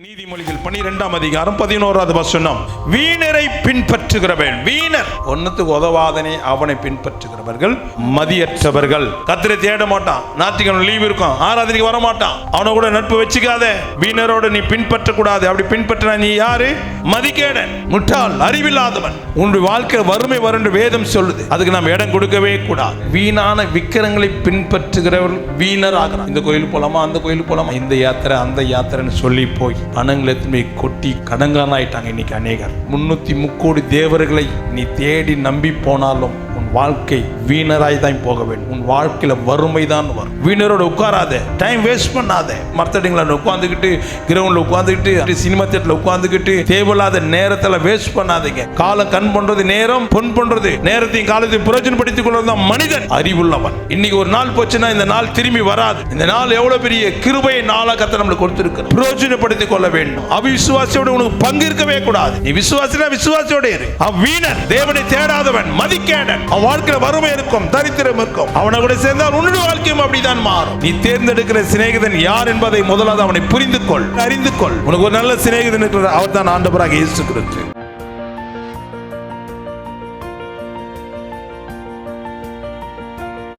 நீதிமொழிகள் பனிரெண்டாம் அதிகாரம் பதினோராவது வசனம். வீணரை பின்பற்றுகிறவன் வீணர். ஒன்னத்துக்கு உதவாதனே அவனை பின்பற்றுகிறவர்கள் மதியற்றவர்கள். கத்திரை தேட மாட்டான் ஞாயிற்றுக்கிழமை லீவ் இருக்கும் ஆராதனைக்கு வர மாட்டான். அவனை கூட நட்பு வச்சுக்காத. வீணரோட நீ பின்பற்ற கூடாது அப்படி பின்பற்றினா நீ யாரு? மதிக்கேடன் முட்டாள் அறிவில்லாதவன். உன்னுடைய வாழ்க்கை வறுமை வறண்டு வேதம் சொல்லுது. அதுக்கு நாம் இடம் கொடுக்கவே கூடாது. வீணான விக்கிரங்களை பின்பற்றுகிறவர்கள் வீணர் ஆகிறான் இந்த கோயிலுக்கு போலாமா? அந்த கோயிலுக்கு போலாமா? இந்த யாத்திரை அந்த யாத்திரைன்னு சொல்லி போய் பணங்களை எத்தனை கொட்டி கடங்காரன் ஆயிட்டாங்க இன்னைக்கு அநேகர். முன்னூத்தி முக்கோடி தேவர்களை நீ தேடி நம்பி போனாலும் வாழ்க்கை வீணராய் தான் போக வேண்டும் உன் வாழ்க்கையில வறுமை தான் வரும். வீணரோட உட்காராத. டைம் வேஸ்ட் பண்ணாத. மர்த்தடிங்கள உட்காந்துக்கிட்டு கிரவுண்ட்ல உட்காந்துக்கிட்டு சினிமா தேட்டரில் உட்காந்துக்கிட்டு தேவையில்லாத நேரத்துல வேஸ்ட் பண்ணாதீங்க. காலம் கண் பண்றது நேரம் பொன் பண்றது நேரத்தையும் காலத்தையும் பிரயோஜனப்படுத்திக் கொள்வது மனிதன் அறிவுள்ளவன். இன்னைக்கு ஒரு நாள் போச்சுன்னா இந்த நாள் திரும்பி வராது. இந்த நாள் எவ்வளவு பெரிய கிருபையை நாளா கத்த நம்மளுக்கு கொடுத்துருக்கு பிரயோஜனப்படுத்திக் கொள்ள வேண்டும். அவிசுவாசியோட உனக்கு பங்கு இருக்கவே கூடாது. நீ விசுவாசினா விசுவாசியோட இரு. அவன் வீணன் தேவனை தேடாதவன் மதிக்கேடன். அவன் வாழ்க்கையில வறுமை இருக்கும் தரித்திரம் இருக்கும். அவனை கூட சேர்ந்தால் உன்னுடைய வாழ்க்கையும் அப்படிதான் மாறும். நீ தேர்ந்தெடுக்கிற சிநேகிதன் யார் என்பதை முதலாவது அவனை புரிந்து கொள் அறிந்து கொள் உனக்கு ஒரு நல்ல சிநேகிதன் இருக்கிறது அவர் தான் ஆண்டவராக இயேசு கிறிஸ்து.